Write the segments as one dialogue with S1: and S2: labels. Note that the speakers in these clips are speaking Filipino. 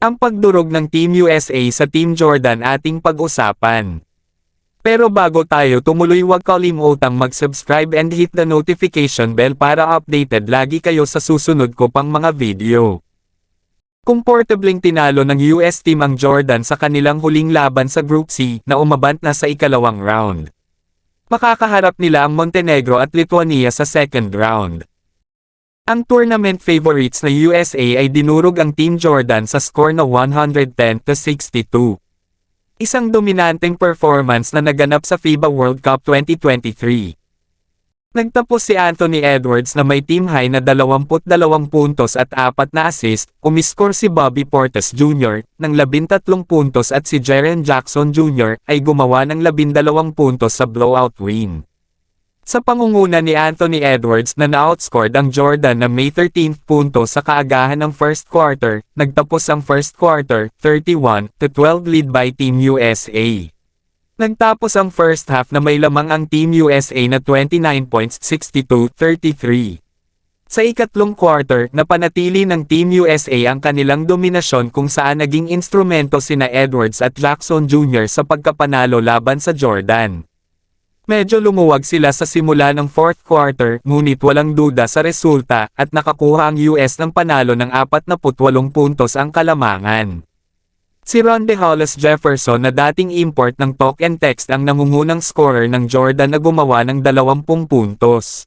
S1: Ang pagdurog ng Team USA sa Team Jordan ating pag-usapan. Pero bago tayo tumuloy huwag kalimutang mag-subscribe and hit the notification bell para updated lagi kayo sa susunod ko pang mga video. Komportabling tinalo ng US team ang Jordan sa kanilang huling laban sa Group C na umabant na sa ikalawang round. Makakaharap nila ang Montenegro at Lithuania sa second round. Ang tournament favorites na USA ay dinurog ang Team Jordan sa score na 110 to 62. Isang dominanteng performance na naganap sa FIBA World Cup 2023. Nagtapos si Anthony Edwards na may team high na 22 puntos at 4 na assist, umiskor si Bobby Portis Jr. ng 13 puntos at si Jaren Jackson Jr. ay gumawa ng 12 puntos sa blowout win. Sa pangunguna ni Anthony Edwards na na-outscored ang Jordan na may 13 puntos sa kaagahan ng first quarter, nagtapos ang first quarter, 31 to 12 lead by Team USA. Nagtapos ang first half na may lamang ang Team USA na 29 points 62-33. Sa ikatlong quarter, napanatili ng Team USA ang kanilang dominasyon kung saan naging instrumento sina Edwards at Jackson Jr. sa pagkapanalo laban sa Jordan. Medyo lumuwag sila sa simula ng fourth quarter, ngunit walang duda sa resulta, at nakakuha ang US ng panalo ng 48 puntos ang kalamangan. Si Ronde Hollis Jefferson na dating import ng Talk and Text ang nangungunang scorer ng Jordan na gumawa ng 20 puntos.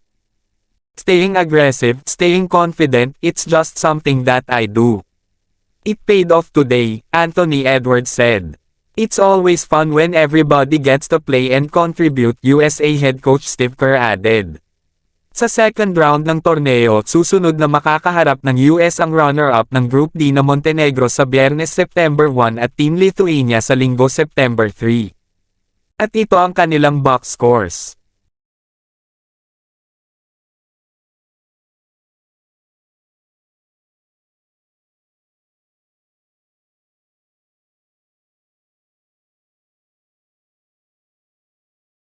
S1: Staying aggressive, staying confident, it's just something that I do. It paid off today, Anthony Edwards said. It's always fun when everybody gets to play and contribute, USA head coach Steve Kerr added. Sa second round ng torneo, susunod na makakaharap ng US ang runner-up ng Group D na Montenegro sa Biyernes September 1 at Team Lithuania sa Linggo September 3. At ito ang kanilang box scores.